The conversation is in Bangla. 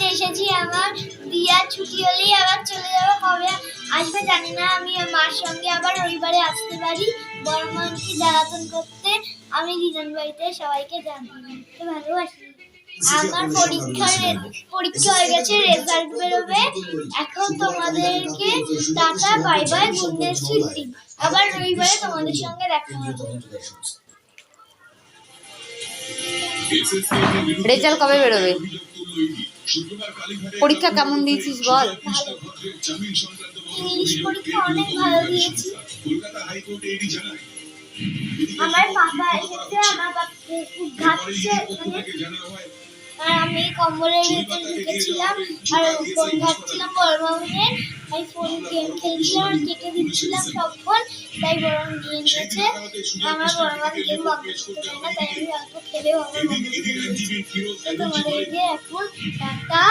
বাড়িতে এসেছি আমার দিয়ার ছুটি হলেই আবার চলে যাব। কবে আসবে জানি না আমি মার সঙ্গে আবার রবিবারে আসতে পারি বড় মাকে জ্বালাতন করতে। আমি দিদান বাড়িতে সবাইকে করতে ভালোবাসি। আমার পরীক্ষার পরীক্ষা হয়ে গেছে রেজাল্ট বেরোবে। এখন তোমাদেরকে টাটা বাই বাই স্মৃতি আবার রবিবারে তোমাদের সঙ্গে দেখা হবে। রেজাল্ট কবে বেরোবে? পরীক্ষা কেমন দিয়েছিস বল? ইংলিশ পরীক্ষা অনেক ভালো দিয়েছি। আমার পাপা এসেছে, আমার বাপকে ঘাটছে মানে আর আমি কম্বলের ভিতরে ঢুকেছিলাম, আর ফোন ঘাটছিলাম বড় আমি ফোন গেম খেলছিলাম আর কেটে দিচ্ছিলাম সব ফোন তাই বরং দিয়ে নিয়ে নিয়েছে আমার বড় মাম গেম বাকি করতে না তাই আমি অল্প খেলেও আমার তোমাদেরকে এখন টাটা।